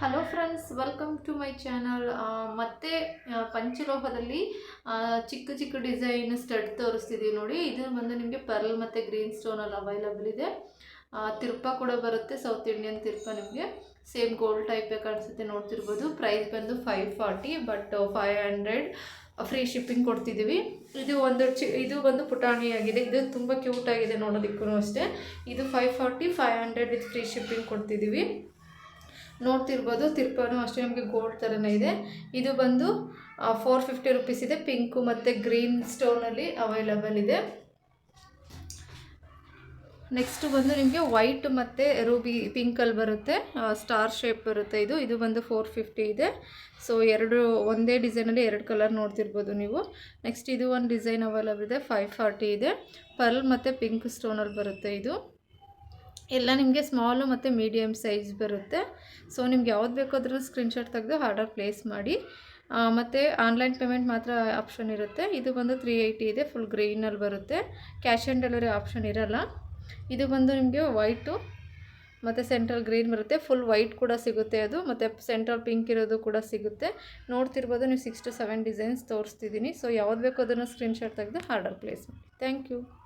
Hello friends welcome to my channel ಮತ್ತೆ ಪಂಚಲೋಹದಲ್ಲಿ ಚಿಕ್ಕ ಚಿಕ್ಕ ಡಿಸೈನ್ ಸ್ಟಡ್ ತೋರಿಸ್ತಿದ್ದೀವಿ ನೋಡಿ. ಇದು ಬಂದು ನಿಮಗೆ ಪರ್ಲ್ ಮತ್ತು ಗ್ರೀನ್ ಸ್ಟೋನಲ್ಲಿ ಅವೈಲಬಲ್ ಇದೆ. ತಿರ್ಪ ಕೂಡ ಬರುತ್ತೆ ಸೌತ್ ಇಂಡಿಯನ್ ತಿರ್ಪ ನಿಮಗೆ. ಸೇಮ್ ಗೋಲ್ಡ್ ಟೈಪೇ ಕಾಣಿಸುತ್ತೆ, ನೋಡ್ತಿರ್ಬೋದು. ಪ್ರೈಸ್ ಬಂದು five forty but five hundred free shipping ಕೊಡ್ತಿದ್ದೀವಿ ಇದು ಒಂದು ಚಿ, ಇದು ಒಂದು ಪುಟಾಣಿ ಆಗಿದೆ. ಇದು ತುಂಬ ಕ್ಯೂಟ್ ಆಗಿದೆ ನೋಡೋದಕ್ಕೂ ಅಷ್ಟೇ. ಇದು five forty five hundred with free shipping ಕೊಡ್ತಿದ್ದೀವಿ ನೋಡ್ತಿರ್ಬೋದು, ತಿರ್ಪನೂ ಅಷ್ಟೇ ನಮಗೆ ಗೋಲ್ಡ್ ಥರನೇ ಇದೆ. ಇದು ಬಂದು ಫೋರ್ ಫಿಫ್ಟಿ ರುಪೀಸ್ ಇದೆ. ಪಿಂಕು ಮತ್ತು ಗ್ರೀನ್ ಸ್ಟೋನಲ್ಲಿ ಅವೈಲಬಲ್ ಇದೆ. ನೆಕ್ಸ್ಟ್ ಬಂದು ನಿಮಗೆ ವೈಟ್ ಮತ್ತು ರೂಬಿ ಪಿಂಕಲ್ಲಿ ಬರುತ್ತೆ. ಸ್ಟಾರ್ ಶೇಪ್ ಬರುತ್ತೆ ಇದು. ಇದು ಬಂದು ಫೋರ್ ಫಿಫ್ಟಿ ಇದೆ. ಸೊ ಎರಡು, ಒಂದೇ ಡಿಸೈನಲ್ಲಿ ಎರಡು ಕಲರ್ ನೋಡ್ತಿರ್ಬೋದು ನೀವು. ನೆಕ್ಸ್ಟ್ ಇದು ಒಂದು ಡಿಸೈನ್ ಅವೈಲಬಲ್ ಇದೆ. ಫೈವ್ ಫಾರ್ಟಿ ಇದೆ. ಪರ್ಲ್ ಮತ್ತು ಪಿಂಕ್ ಸ್ಟೋನಲ್ಲಿ ಬರುತ್ತೆ ಇದು. ಎಲ್ಲ ನಿಮಗೆ ಸ್ಮಾಲು ಮತ್ತು ಮೀಡಿಯಮ್ ಸೈಜ್ ಬರುತ್ತೆ. ಸೊ, ನಿಮ್ಗೆ ಯಾವ್ದು ಬೇಕಾದ್ರೂ ಸ್ಕ್ರೀನ್ಶಾಟ್ ತೆಗೆದು ಆರ್ಡರ್ ಪ್ಲೇಸ್ ಮಾಡಿ. ಮತ್ತು ಆನ್ಲೈನ್ ಪೇಮೆಂಟ್ ಮಾತ್ರ ಆಪ್ಷನ್ ಇರುತ್ತೆ. ಇದು ಬಂದು ತ್ರೀ ಏಯ್ಟಿ ಇದೆ, ಫುಲ್ ಗ್ರೀನಲ್ಲಿ ಬರುತ್ತೆ. ಕ್ಯಾಶ್ ಆನ್ ಡೆಲಿವರಿ ಆಪ್ಷನ್ ಇರಲ್ಲ. ಇದು ಬಂದು ನಿಮಗೆ ವೈಟು ಮತ್ತು ಸೆಂಟ್ರಲ್ ಗ್ರೀನ್ ಬರುತ್ತೆ. ಫುಲ್ ವೈಟ್ ಕೂಡ ಸಿಗುತ್ತೆ ಅದು, ಮತ್ತು ಸೆಂಟ್ರಲ್ ಪಿಂಕ್ ಇರೋದು ಕೂಡ ಸಿಗುತ್ತೆ. ನೋಡ್ತಿರ್ಬೋದು ನೀವು ಸಿಕ್ಸ್ ಟು ಸೆವೆನ್ ಡಿಸೈನ್ಸ್ ತೋರಿಸ್ತಿದ್ದೀನಿ. ಸೊ, ಯಾವ್ದು ಬೇಕೋ ಅದನ್ನು ಸ್ಕ್ರೀನ್ಶಾಟ್ ತೆಗೆದು ಆರ್ಡರ್ ಪ್ಲೇಸ್ ಮಾಡಿ. Thank you.